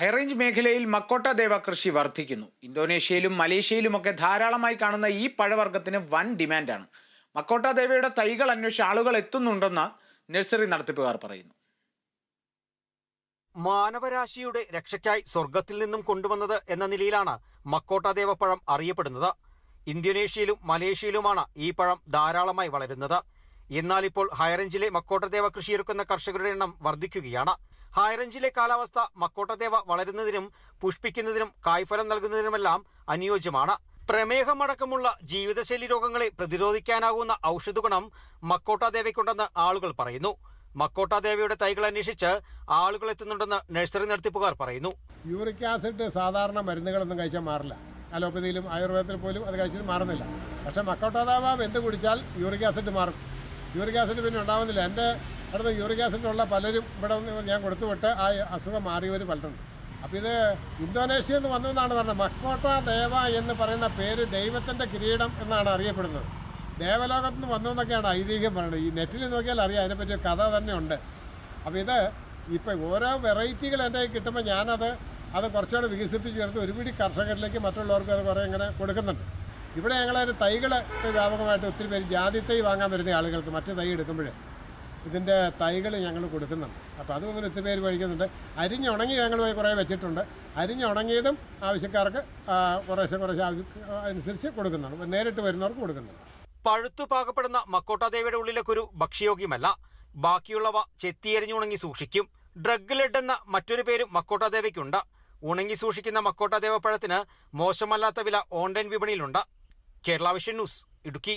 High range മേഖലയിൽ മക്കോട്ട ദേവ കൃഷി വർദ്ധിക്കുന്നു. ഇന്തോനേഷ്യയിലും മലേഷ്യയിലുമൊക്കെ ധാരാളമായി കാണുന്ന ഈ പഴവർഗത്തിന് വൻ ഡിമാൻഡാണ്. മക്കോട്ട ദേവയുടെ തൈകൾ അന്വേഷിച്ച് ആളുകൾ എത്തുന്നുണ്ടെന്ന് നഴ്സറി നടത്തിപ്പുകാർ പറയുന്നു. മാനവരാശിയുടെ രക്ഷയ്ക്കായി സ്വർഗത്തിൽ നിന്നും കൊണ്ടുവന്നത് എന്ന നിലയിലാണ് മക്കോട്ട ദേവപ്പഴം അറിയപ്പെടുന്നത്. ഇന്തോനേഷ്യയിലും മലേഷ്യയിലുമാണ് ഈ പഴം ധാരാളമായി വളരുന്നത്. എന്നാൽ ഇപ്പോൾ ഹൈറേഞ്ചിലെ മക്കോട്ടദേവ കൃഷിയിറക്കുന്ന കർഷകരുടെ എണ്ണം വർദ്ധിക്കുകയാണ്. ഹൈറേഞ്ചിലെ കാലാവസ്ഥ മക്കോട്ടദേവ വളരുന്നതിനും പുഷ്പിക്കുന്നതിനും കായ്ഫലം നൽകുന്നതിനുമെല്ലാം അനുയോജ്യമാണ്. പ്രമേഹമടക്കമുള്ള ജീവിതശൈലി രോഗങ്ങളെ പ്രതിരോധിക്കാനാകുന്ന ഔഷധഗുണം മക്കോട്ടാദേവയ്ക്കുണ്ടെന്ന് ആളുകൾ പറയുന്നു. മക്കോട്ടദേവയുടെ തൈകൾ അന്വേഷിച്ച് ആളുകൾ എത്തുന്നുണ്ടെന്ന് നഴ്സറി നടത്തിപ്പുകാർ പറയുന്നു. യൂറിക് ആസിഡ് സാധാരണ മരുന്നുകളൊന്നും കഴിച്ചാൽ മാറില്ല. അലോപ്പതിയിലും ആയുർവേദത്തിൽ പോലും അത് കഴിച്ചിട്ട് മാറുന്നില്ല. പക്ഷെ മക്കോട്ടാദേവ എന്ത് കുടിച്ചാൽ യൂറിക് ആസിഡ് മാറും. യൂറിക് ആസിഡ് പിന്നെ ഉണ്ടാവുന്നില്ല. എന്റെ അടുത്ത് യൂറിക് ആസിഡുള്ള പലരും ഇവിടെ ഞാൻ കൊടുത്തു വിട്ട് ആ അസുഖം മാറിയവർ പലരുണ്ട് അപ്പോൾ ഇത് ഇന്തോനേഷ്യയിൽ നിന്ന് വന്നതെന്നാണ് പറഞ്ഞത്. മക്കോട്ട ദേവ എന്ന് പറയുന്ന പേര് ദൈവത്തിന്റെ കിരീടം എന്നാണ് അറിയപ്പെടുന്നത്. ദേവലോകത്ത് നിന്ന് വന്നു എന്നൊക്കെയാണ് ഐതിഹ്യം പറയുന്നത്. ഈ നെറ്റിൽ നോക്കിയാൽ അറിയാം അതിനെപ്പറ്റി കഥ തന്നെ ഉണ്ട്. അപ്പോൾ ഇത് ഇപ്പം ഓരോ വെറൈറ്റികൾ എന്റെ കിട്ടുമ്പോൾ ഞാനത് അത് കുറച്ചുകൂടെ വികസിപ്പിച്ച് ചേർത്ത് ഒരുപിടി കർഷകരിലേക്ക് മറ്റുള്ളവർക്ക് അത് കുറേ ഇങ്ങനെ കൊടുക്കുന്നുണ്ട്. ഇവിടെ ഞങ്ങളൊരു തൈകൾ വ്യാപകമായിട്ട് ഒത്തിരി പേര് ജാതി തൈ വാങ്ങാൻ വരുന്ന ആളുകൾക്ക് മറ്റു തൈ എടുക്കുമ്പോഴേ ഇതിന്റെ തൈകൾ ഞങ്ങൾ കൊടുക്കുന്നുണ്ട്. അപ്പോൾ അതും അങ്ങനെ ഒത്തിരി പേര് മേടിക്കുന്നുണ്ട്. അരിഞ്ഞുണങ്ങി ഞങ്ങൾ പോയി കുറേ വെച്ചിട്ടുണ്ട്. അരിഞ്ഞുണങ്ങിയതും ആവശ്യക്കാർക്ക് കുറേശ്ശെ കുറേശ്ശെ അനുസരിച്ച് കൊടുക്കുന്നുണ്ട്. നേരിട്ട് വരുന്നവർക്ക് കൊടുക്കുന്നുണ്ട്. പഴുത്തു പാകപ്പെടുന്ന മക്കോട്ടാദേവിയുടെ ഉള്ളിലെ ഒരു ഭക്ഷ്യയോഗ്യമല്ല. ബാക്കിയുള്ളവ ചെത്തിയരിഞ്ഞു ഉണങ്ങി സൂക്ഷിക്കും. ഡ്രഗ് ലെഡ് എന്ന മറ്റൊരു പേരും മക്കോട്ടാദേവിക്കുണ്ട് ഉണങ്ങി സൂക്ഷിക്കുന്ന മക്കോട്ടാദേവ പഴത്തിന് മോശമല്ലാത്ത വില online വിപണിയിലുണ്ട്. Kerala vision news Idukki.